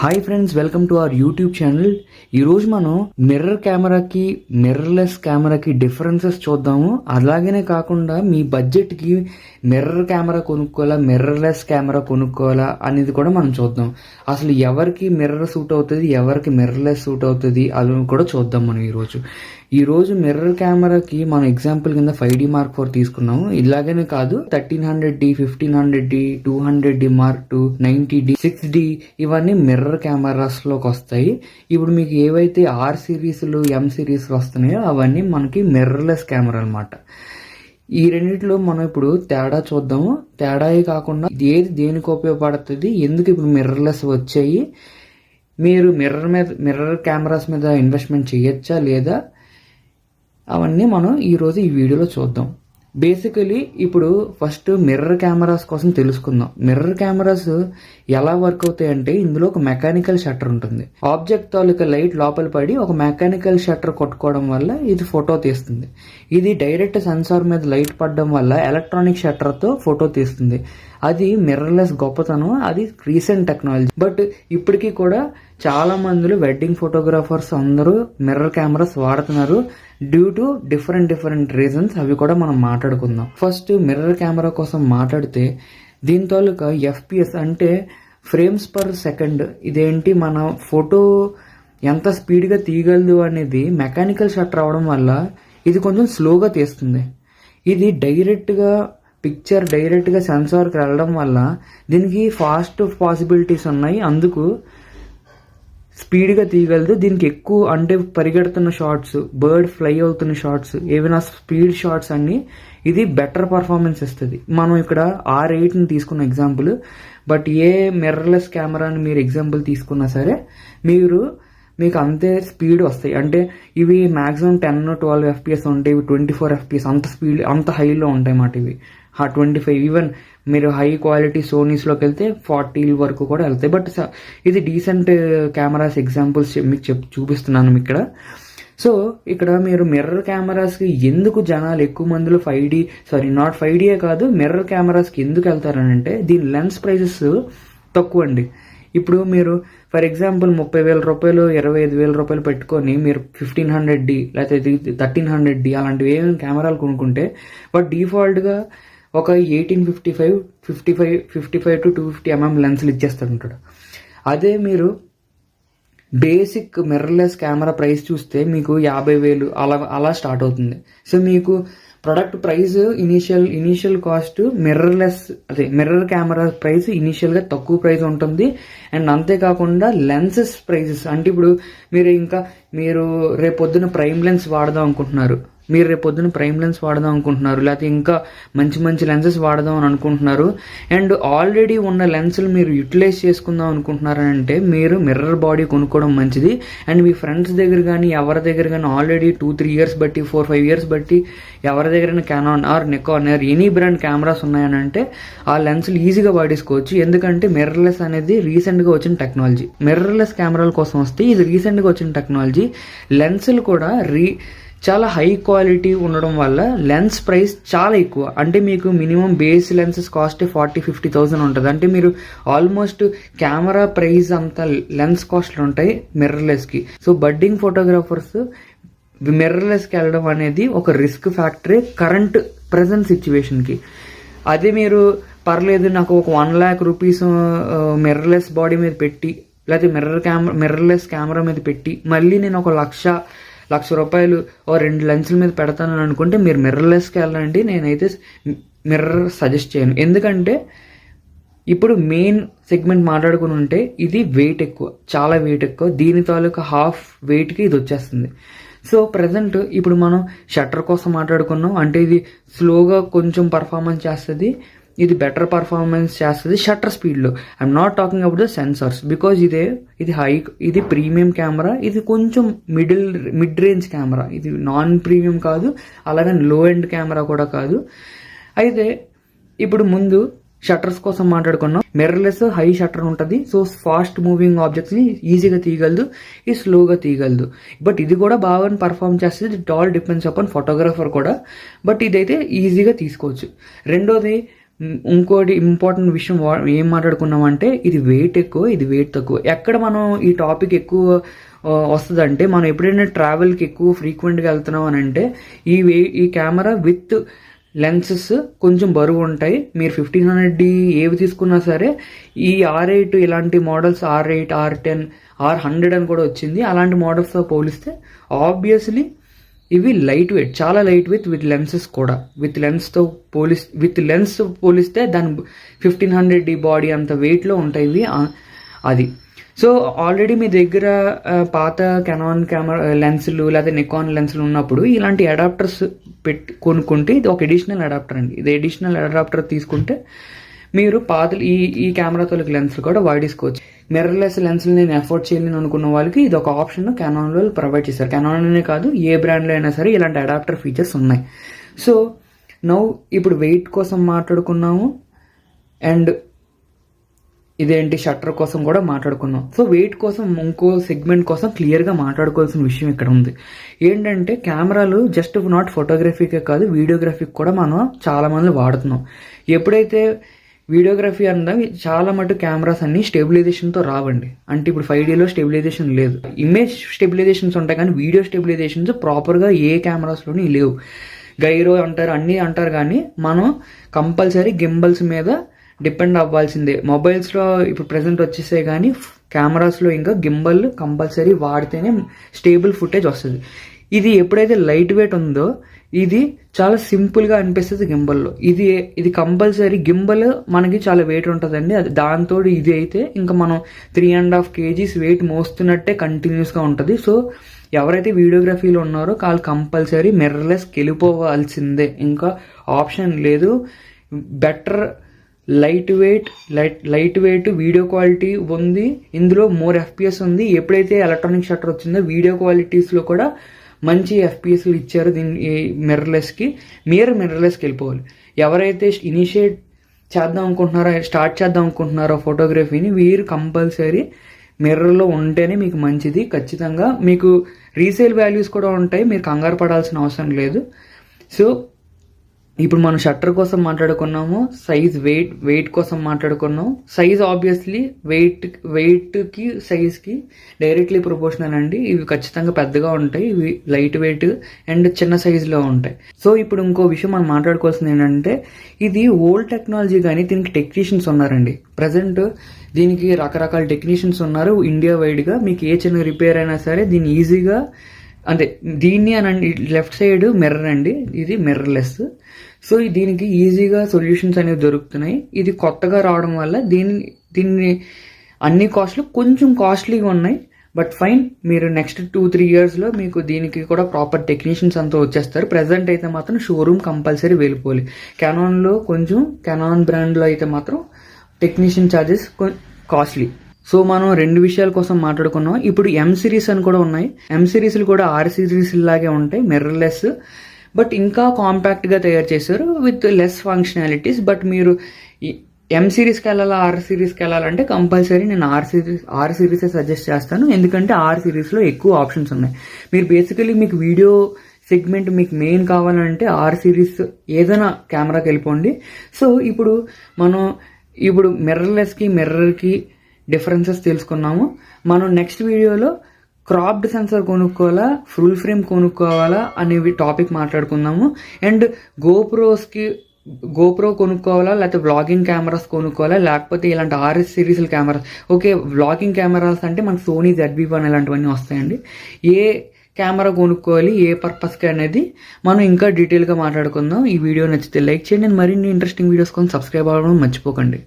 Hi friends welcome to our YouTube channel ఈరోజు మనం mirror కెమెరాకి మిర్రర్లెస్ కెమెరాకి డిఫరెన్సెస్ చూద్దాము. అలాగనే కాకుండా మీ బడ్జెట్కి మిర్రర్ కెమెరా కొనుక్కోవాలా మిర్రర్లెస్ కెమెరా కొనుక్కోవాలా అనేది కూడా మనం చూద్దాం. అసలు ఎవరికి మిర్రర్ సూట్ అవుతుంది ఎవరికి మిర్రర్లెస్ సూట్ అవుతుంది అది కూడా చూద్దాం మనం ఈరోజు ఈ రోజు మిర్రర్ కెమెరాకి మనం ఎగ్జాంపుల్ కింద ఫైవ్ డి మార్క్ ఫోర్ తీసుకున్నాము. ఇలాగనే కాదు thirteen hundred D fifteen hundred D two hundred D mark two ninety D six D ఇవన్నీ మిర్రర్ కెమెరాస్లోకి వస్తాయి. ఇప్పుడు మీకు ఏవైతే ఆర్ సిరీస్లు ఎం సిరీస్లు వస్తున్నాయో అవన్నీ మనకి మిర్రర్లెస్ కెమెరా అన్నమాట. ఈ రెండిట్లో మనం ఇప్పుడు తేడా చూద్దాము. తేడాయే కాకుండా ఏది దేనికి ఉపయోగపడుతుంది? ఎందుకు ఇప్పుడు మిర్రర్లెస్ వచ్చాయి? మీరు మిర్రర్ మీద మిర్రర్ కెమెరాస్ మీద ఇన్వెస్ట్మెంట్ చేయొచ్చా లేదా? అవన్నీ మనం ఈరోజు ఈ వీడియోలో చూద్దాం. బేసికలీ ఇప్పుడు ఫస్ట్ మిర్రర్ కెమెరాస్ కోసం తెలుసుకుందాం. మిర్రర్ కెమెరాస్ ఎలా వర్క్ అవుతాయి అంటే ఇందులో ఒక మెకానికల్ షట్టర్ ఉంటుంది. ఆబ్జెక్ట్ తాలూకా లైట్ లోపల పడి ఒక మెకానికల్ షట్టర్ కొట్టుకోవడం వల్ల ఇది ఫోటో తీస్తుంది. ఇది డైరెక్ట్ సెన్సార్ మీద లైట్ పడడం వల్ల ఎలక్ట్రానిక్ షట్టర్తో ఫోటో తీస్తుంది. అది మిర్రర్లెస్ గొప్పతనం అది రీసెంట్ టెక్నాలజీ బట్ ఇప్పటికీ కూడా చాలా మందిలో వెడ్డింగ్ ఫోటోగ్రాఫర్స్ అందరూ మిర్రర్ కెమెరాస్ వాడుతున్నారు. Due to different different reasons అవి కూడా మనం మాట్లాడుకుందాం. ఫస్ట్ మిర్రర్ కెమెరా కోసం మాట్లాడితే దీని తాలూకా ఎఫ్పిఎస్ అంటే ఫ్రేమ్స్ పర్ సెకండ్ ఇదేంటి? మన ఫోటో ఎంత స్పీడ్గా తీయగలదు అనేది మెకానికల్ షట్ రావడం వల్ల ఇది కొంచెం స్లోగా తీస్తుంది. ఇది డైరెక్ట్గా పిక్చర్ డైరెక్ట్గా సెన్సార్కి వెళ్ళడం వల్ల దీనికి ఫాస్ట్ పాసిబిలిటీస్ ఉన్నాయి. అందుకు స్పీడ్గా తీయగలదు. దీనికి ఎక్కువ అంటే పరిగెడుతున్న షార్ట్స్ బర్డ్ ఫ్లై అవుతున్న షార్ట్స్ ఏవైనా స్పీడ్ షార్ట్స్ అన్ని ఇది బెటర్ పర్ఫార్మెన్స్ ఇస్తుంది. మనం ఇక్కడ ఆర్ ఎయిట్ని తీసుకున్న ఎగ్జాంపుల్ బట్ ఏ మిర్రర్లెస్ కెమెరాని మీరు ఎగ్జాంపుల్ తీసుకున్నా సరే మీరు మీకు అంతే స్పీడ్ వస్తాయి. అంటే ఇవి మాక్సిమం టెన్ ట్వెల్వ్ ఎఫ్పిఎస్ ఉంటాయి. ఇవి ట్వంటీ ఫోర్ ఎఫ్పిఎస్ అంత స్పీడ్ అంత హైలో ఉంటాయి మాట ఇవి. ఆ ట్వంటీ ఫైవ్ ఈవెన్ మీరు హై క్వాలిటీ సోనీస్లోకి వెళ్తే ఫార్టీ వరకు కూడా వెళ్తాయి. బట్ ఇది డీసెంట్ కెమెరాస్ ఎగ్జాంపుల్స్ మీకు చెప్ చూపిస్తున్నాను మీకు ఇక్కడ. సో ఇక్కడ మీరు మిర్రర్ కెమెరాస్కి ఎందుకు జనాలు ఎక్కువ మందిలో five D sorry not five డియే కాదు మిర్రర్ కెమెరాస్కి ఎందుకు వెళ్తారనంటే దీని లెన్స్ ప్రైజెస్ తక్కువ అండి ఇప్పుడు మీరు ఫర్ ఎగ్జాంపుల్ ముప్పై వేల రూపాయలు ఇరవై ఐదు వేల రూపాయలు పెట్టుకొని మీరు ఫిఫ్టీన్ హండ్రెడ్ డి లేకపోతే థర్టీన్ హండ్రెడ్ డి అలాంటివి ఏమైనా కెమెరాలు కొనుక్కుంటే బట్ డిఫాల్ట్గా ఒక eighteen fifty five fifty five fifty five to two fifty MM లెన్స్లు ఉంటాడు అదే మీరు బేసిక్ మిర్రర్లెస్ కెమెరా ప్రైస్ చూస్తే మీకు యాభై వేలు అలా అలా స్టార్ట్ అవుతుంది. సో మీకు product price initial initial cost mirrorless అదే మిర్రర్ కెమెరా ప్రైస్ ఇనీషియల్గా తక్కువ ప్రైస్ ఉంటుంది. అండ్ అంతేకాకుండా లెన్సెస్ ప్రైజెస్ అంటే ఇప్పుడు మీరు ఇంకా మీరు రేపొద్దున ప్రైమ్ లెన్స్ వాడదాం అనుకుంటున్నారు. మీరు రేపు పొద్దున ప్రైమ్ లెన్స్ వాడదాం అనుకుంటున్నారు లేకపోతే ఇంకా మంచి మంచి లెన్సెస్ వాడదాం అని అనుకుంటున్నారు. అండ్ ఆల్రెడీ ఉన్న లెన్సులు మీరు యూటిలైజ్ చేసుకుందాం అనుకుంటున్నారంటే మీరు మిర్రర్ బాడీ కొనుక్కోవడం మంచిది. అండ్ మీ ఫ్రెండ్స్ దగ్గర కానీ ఎవరి దగ్గర కానీ ఆల్రెడీ టూ త్రీ ఇయర్స్ బట్టి ఫోర్ ఫైవ్ ఇయర్స్ బట్టి ఎవరి దగ్గర Canon or Nikon or any brand cameras ఉన్నాయనంటే ఆ లెన్సులు ఈజీగా వాడేసుకోవచ్చు. ఎందుకంటే మిర్రర్లెస్ అనేది రీసెంట్గా వచ్చిన టెక్నాలజీ మిర్రర్లెస్ కెమెరాల కోసం వస్తే ఇది రీసెంట్గా వచ్చిన టెక్నాలజీ లెన్సులు కూడా రీ చాలా హై క్వాలిటీ ఉండడం వల్ల లెన్స్ ప్రైస్ చాలా ఎక్కువ. అంటే మీకు minimum base lenses cost forty fifty thousand ఉంటుంది. అంటే మీరు ఆల్మోస్ట్ కెమెరా ప్రైస్ అంత లెన్స్ కాస్ట్లు ఉంటాయి మిర్రర్లెస్కి సో బడ్డింగ్ ఫోటోగ్రాఫర్స్ మిర్రర్లెస్కి వెళ్ళడం అనేది ఒక రిస్క్ ఫ్యాక్టరీ కరెంట్ ప్రజెంట్ సిచ్యువేషన్కి అదే మీరు పర్లేదు నాకు ఒక one lakh rupees mirrorless body మీద పెట్టి లేకపోతే మిర్రర్ కెమెరా మిర్రర్లెస్ కెమెరా మీద పెట్టి మళ్ళీ నేను ఒక లక్ష లక్ష రూపాయలు ఓ రెండు లెన్సుల మీద పెడతానని అనుకుంటే మీరు మిర్రర్లెస్కి వెళ్ళండి. నేనైతే మిర్రర్ సజెస్ట్ చేయను. ఎందుకంటే ఇప్పుడు మెయిన్ సెగ్మెంట్ మాట్లాడుకుని ఉంటే ఇది వెయిట్ ఎక్కువ చాలా వెయిట్ ఎక్కువ. దీని తాలూకా హాఫ్ వెయిట్కి ఇది వచ్చేస్తుంది. సో ప్రజెంట్ ఇప్పుడు మనం షట్టర్ కోసం మాట్లాడుకున్నాం. అంటే ఇది స్లోగా కొంచెం పర్ఫార్మెన్స్ చేస్తుంది. ఇది బెటర్ పర్ఫార్మెన్స్ చేస్తుంది షట్టర్ స్పీడ్లో I'm not talking about the sensors because ఇదే ఇది హై ఇది ప్రీమియం కెమెరా ఇది కొంచెం మిడిల్ మిడ్ రేంజ్ కెమెరా ఇది నాన్ ప్రీమియం కాదు అలాగే లో ఎండ్ కెమెరా కూడా కాదు. అయితే ఇప్పుడు ముందు షట్టర్స్ కోసం మాట్లాడుకున్నాం. మిర్రర్లెస్ హై షట్టర్ ఉంటుంది. సో ఫాస్ట్ మూవింగ్ ఆబ్జెక్ట్స్ని ఈజీగా తీయగలదు ఇది స్లోగా తీయగలదు. బట్ ఇది కూడా బాగా పర్ఫామ్ చేస్తుంది. It all depends upon photographer కూడా. బట్ ఇదైతే ఈజీగా తీసుకోవచ్చు. రెండోది ఇంకోటి ఇంపార్టెంట్ విషయం వా- ఏం మాట్లాడుకున్నామంటే ఇది వెయిట్ ఎక్కువ ఇది వెయిట్ తక్కువ. ఎక్కడ మనం ఈ టాపిక్ ఎక్కువ వస్తుందంటే మనం ఎప్పుడైనా ట్రావెల్కి ఎక్కువ ఫ్రీక్వెంట్గా వెళ్తున్నాం అని అంటే ఈ వే ఈ కెమెరా విత్ లెన్సెస్ కొంచెం బరువు ఉంటాయి. మీరు ఫిఫ్టీన్ హండ్రెడ్ డి ఏవి తీసుకున్నా సరే ఈ ఆర్ ఎయిట్ ఇలాంటి models R eight R ten R hundred అని కూడా వచ్చింది. అలాంటి మోడల్స్తో పోలిస్తే ఆబ్వియస్లీ ఇవి లైట్ వెయిట్ చాలా లైట్ వెయిట్ విత్ లెన్సెస్ కూడా విత్ లెన్స్తో పోలిస్ విత్ లెన్స్ పోలిస్తే దాని ఫిఫ్టీన్ హండ్రెడ్ డి బాడీ అంత వెయిట్లో ఉంటాయి ఇవి అది. సో ఆల్రెడీ మీ దగ్గర పాత కెనాన్ కెమెరా లెన్సులు లేదా నికాన్ లెన్సులు ఉన్నప్పుడు ఇలాంటి అడాప్టర్స్ పెట్టి కొనుక్కుంటే ఇది ఒక ఎడిషనల్ అడాప్టర్ అండి. ఇది ఎడిషనల్ అడాప్టర్ తీసుకుంటే మీరు పాత ఈ ఈ కెమెరాతో లెన్సులు కూడా వాడేసుకోవచ్చు. మిర్రర్లెస్ లెన్స్లు నేను ఎఫోర్డ్ చేయలేను అనుకున్న వాళ్ళకి ఇది ఒక ఆప్షన్ కెనాన్ వాళ్ళు ప్రొవైడ్ చేశారు. కెనాన్లోనే కాదు ఏ బ్రాండ్లో అయినా సరే ఇలాంటి అడాప్టర్ ఫీచర్స్ ఉన్నాయి. సో నౌ ఇప్పుడు వెయిట్ కోసం మాట్లాడుకున్నాము అండ్ ఇదేంటి షట్టర్ కోసం కూడా మాట్లాడుకున్నాం. సో వెయిట్ కోసం ఇంకో సెగ్మెంట్ కోసం క్లియర్గా మాట్లాడుకోవాల్సిన విషయం ఇక్కడ ఉంది. ఏంటంటే కెమెరాలు జస్ట్ నాట్ ఫోటోగ్రఫీకే కాదు వీడియోగ్రఫీకి కూడా మనం చాలామంది వాడుతున్నాం. ఎప్పుడైతే వీడియోగ్రఫీ అన్నా చాలా మటు కెమెరాస్ అన్ని స్టెబిలైజేషన్తో రావండి. అంటే ఇప్పుడు ఫైవ్ డీలో స్టెబిలైజేషన్ లేదు. ఇమేజ్ స్టెబిలైజేషన్స్ ఉంటాయి కానీ వీడియో స్టెబిలైజేషన్స్ ప్రాపర్గా ఏ కెమెరాస్లోని లేవు. గైరో అంటారు అన్నీ అంటారు కానీ మనం కంపల్సరీ గింబల్స్ మీద డిపెండ్ అవ్వాల్సిందే. మొబైల్స్లో ఇప్పుడు ప్రెసెంట్ వచ్చేసే కానీ కెమెరాస్లో ఇంకా గింబల్ కంపల్సరీ వాడితేనే స్టేబుల్ ఫుటేజ్ వస్తుంది. ఇది ఎప్పుడైతే లైట్ వెయిట్ ఉందో ఇది చాలా సింపుల్గా అనిపిస్తుంది గింబల్లో. ఇది ఇది కంపల్సరీ గింబల్ మనకి చాలా వెయిట్ ఉంటుందండి. అది దాంతో ఇది అయితే ఇంకా మనం three and half kgs weight మోస్తున్నట్టే కంటిన్యూస్గా ఉంటుంది. సో ఎవరైతే వీడియోగ్రఫీలో ఉన్నారో వాళ్ళు కంపల్సరీ మిర్రర్లెస్ వెళ్ళిపోవాల్సిందే ఇంకా ఆప్షన్ లేదు. Better light weight light light weight video quality ఉంది. ఇందులో మోర్ ఎఫ్పిఎస్ ఉంది. ఎప్పుడైతే ఎలక్ట్రానిక్ షట్టర్ వచ్చిందో వీడియో క్వాలిటీస్లో కూడా మంచి ఎఫ్పిఎస్లు ఇచ్చారు దీని మిర్రర్లెస్కి మీరు మిర్రర్లెస్కి వెళ్ళిపోవాలి. ఎవరైతే ఇనిషియేట్ చేద్దాం అనుకుంటున్నారో స్టార్ట్ చేద్దాం అనుకుంటున్నారో ఫోటోగ్రఫీని వీరు కంపల్సరీ మిర్రర్లో ఉంటేనే మీకు మంచిది. ఖచ్చితంగా మీకు రీసేల్ వాల్యూస్ కూడా ఉంటాయి. మీరు కంగారు పడాల్సిన అవసరం లేదు. సో ఇప్పుడు మనం షట్టర్ కోసం మాట్లాడుకున్నాము సైజ్ వెయిట్ వెయిట్ కోసం మాట్లాడుకున్నాం సైజ్ ఆబ్వియస్లీ వెయిట్ వెయిట్కి సైజ్కి డైరెక్ట్లీ ప్రొపోర్షనల్ అండి. ఇవి ఖచ్చితంగా పెద్దగా ఉంటాయి ఇవి లైట్ వెయిట్ అండ్ చిన్న సైజులో ఉంటాయి. సో ఇప్పుడు ఇంకో విషయం మనం మాట్లాడుకోవాల్సింది ఏంటంటే ఇది ఓల్డ్ టెక్నాలజీ కానీ దీనికి టెక్నీషియన్స్ ఉన్నారండి. ప్రజెంట్ దీనికి రకరకాల టెక్నీషియన్స్ ఉన్నారు. ఇండియా వైడ్గా మీకు ఏ చిన్న రిపేర్ అయినా సరే దీన్ని ఈజీగా అంటే దీన్ని అనండి లెఫ్ట్ సైడ్ మిర్రర్ అండి. ఇది మిర్రర్లెస్ సో దీనికి ఈజీగా సొల్యూషన్స్ అనేవి దొరుకుతున్నాయి. ఇది కొత్తగా రావడం వల్ల దీన్ని దీన్ని అన్ని కాస్ట్లు కొంచెం కాస్ట్లీగా ఉన్నాయి. బట్ ఫైన్ మీరు నెక్స్ట్ టూ త్రీ ఇయర్స్లో మీకు దీనికి కూడా ప్రాపర్ టెక్నీషియన్స్ అంతా వచ్చేస్తారు. ప్రజెంట్ అయితే మాత్రం షోరూమ్ కంపల్సరీ వెళ్ళిపోవాలి. కెనాన్లో కొంచెం కెనాన్ బ్రాండ్లో అయితే మాత్రం టెక్నీషియన్ ఛార్జెస్ కాస్ట్లీ. సో మనం రెండు విషయాల కోసం మాట్లాడుకున్నాం. ఇప్పుడు ఎం సిరీస్ అని కూడా ఉన్నాయి. ఎం సిరీస్లు కూడా ఆర్ సిరీస్ లాగే ఉంటాయి. మిర్రర్లెస్ బట్ ఇంకా కాంపాక్ట్గా తయారు చేశారు విత్ లెస్ ఫంక్షనాలిటీస్. బట్ మీరు ఎం సిరీస్కి వెళ్ళాలా ఆర్ సిరీస్కి వెళ్ళాలంటే కంపల్సరీ నేను ఆర్ సిరీస్ ఆర్ సిరీసే సజెస్ట్ చేస్తాను. ఎందుకంటే ఆర్ సిరీస్లో ఎక్కువ ఆప్షన్స్ ఉన్నాయి. మీరు బేసికలీ మీకు వీడియో సెగ్మెంట్ మీకు మెయిన్ కావాలంటే ఆర్ సిరీస్ ఏదైనా కెమెరాకి వెళ్ళిపోండి. సో ఇప్పుడు మనం ఇప్పుడు మిర్రర్లెస్కి మిర్రర్కి డిఫరెన్సెస్ తెలుసుకున్నాము. మనం నెక్స్ట్ వీడియోలో క్రాప్డ్ సెన్సర్ కొనుక్కోవాలా? ఫుల్ ఫ్రేమ్ కొనుక్కోవాలా? అనేవి టాపిక్ మాట్లాడుకుందాము. అండ్ గోప్రోస్కి గోప్రో కొనుక్కోవాలా? లేకపోతే వ్లాగింగ్ కెమెరాస్ కొనుక్కోవాలా? లేకపోతే ఇలాంటి RS series cameras okay vlogging cameras అంటే మనకు సోనీ జెడ్బీ వన్ ఇలాంటివన్నీ వస్తాయండి. ఏ కెమెరా కొనుక్కోవాలి? ఏ పర్పస్కి అనేది మనం ఇంకా డీటెయిల్గా మాట్లాడుకుందాం. ఈ వీడియో నచ్చితే లైక్ చేయండి. మరిన్ని ఇంట్రెస్టింగ్ వీడియోస్ కోసం సబ్స్క్రైబ్ అవ్వడం మర్చిపోకండి.